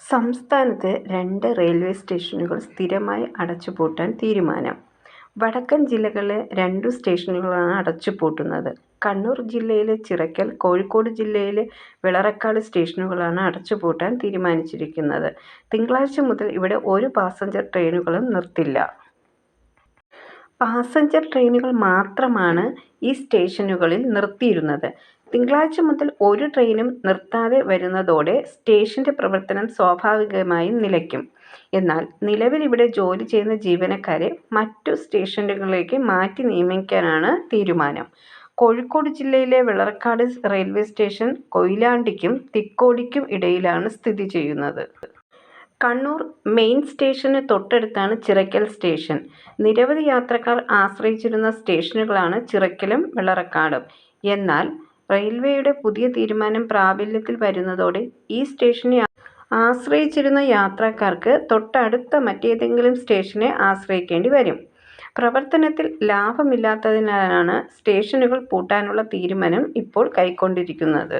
സംസ്ഥാനത്ത് രണ്ട് റെയിൽവേ സ്റ്റേഷനുകൾ സ്ഥിരമായി അടച്ചുപൂട്ടാൻ തീരുമാനം. വടക്കൻ ജില്ലകളിലെ രണ്ടു സ്റ്റേഷനുകളാണ് അടച്ചുപൂട്ടുന്നത്. കണ്ണൂർ ജില്ലയിലെ ചിറക്കൽ, കോഴിക്കോട് ജില്ലയിലെ വിളറക്കാട് സ്റ്റേഷനുകളാണ് അടച്ചുപൂട്ടാൻ തീരുമാനിച്ചിരിക്കുന്നത്. തിങ്കളാഴ്ച മുതൽ ഇവിടെ ഒരു പാസഞ്ചർ ട്രെയിനുകളും നിർത്തില്ല. പാസഞ്ചർ ട്രെയിനുകൾ മാത്രമാണ് ഈ സ്റ്റേഷനുകളിൽ നിർത്തിയിരുന്നത്. തിങ്കളാഴ്ച മുതൽ ഒരു ട്രെയിനും നിർത്താതെ വരുന്നതോടെ സ്റ്റേഷന്റെ പ്രവർത്തനം സ്വാഭാവികമായും നിലയ്ക്കും. എന്നാൽ നിലവിൽ ഇവിടെ ജോലി ചെയ്യുന്ന ജീവനക്കാരെ മറ്റു സ്റ്റേഷനുകളിലേക്ക് മാറ്റി നിയമിക്കാനാണ് തീരുമാനം. കോഴിക്കോട് ജില്ലയിലെ വെള്ളറക്കാട് റെയിൽവേ സ്റ്റേഷൻ കൊയിലാണ്ടിക്കും തിക്കോടിക്കും ഇടയിലാണ് സ്ഥിതി ചെയ്യുന്നത്. കണ്ണൂർ മെയിൻ സ്റ്റേഷന് തൊട്ടടുത്താണ് ചിറക്കൽ സ്റ്റേഷൻ. നിരവധി യാത്രക്കാർ ആശ്രയിച്ചിരുന്ന സ്റ്റേഷനുകളാണ് ചിറക്കലും വിളറക്കാടും. എന്നാൽ റെയിൽവേയുടെ പുതിയ തീരുമാനം പ്രാബല്യത്തിൽ വരുന്നതോടെ ഈ സ്റ്റേഷനെ ആശ്രയിച്ചിരുന്ന യാത്രക്കാർക്ക് തൊട്ടടുത്ത മറ്റേതെങ്കിലും സ്റ്റേഷനെ ആശ്രയിക്കേണ്ടി വരും. പ്രവർത്തനത്തിൽ ലാഭമില്ലാത്തതിനാലാണ് സ്റ്റേഷനുകൾ പൂട്ടാനുള്ള തീരുമാനം ഇപ്പോൾ കൈക്കൊണ്ടിരിക്കുന്നത്.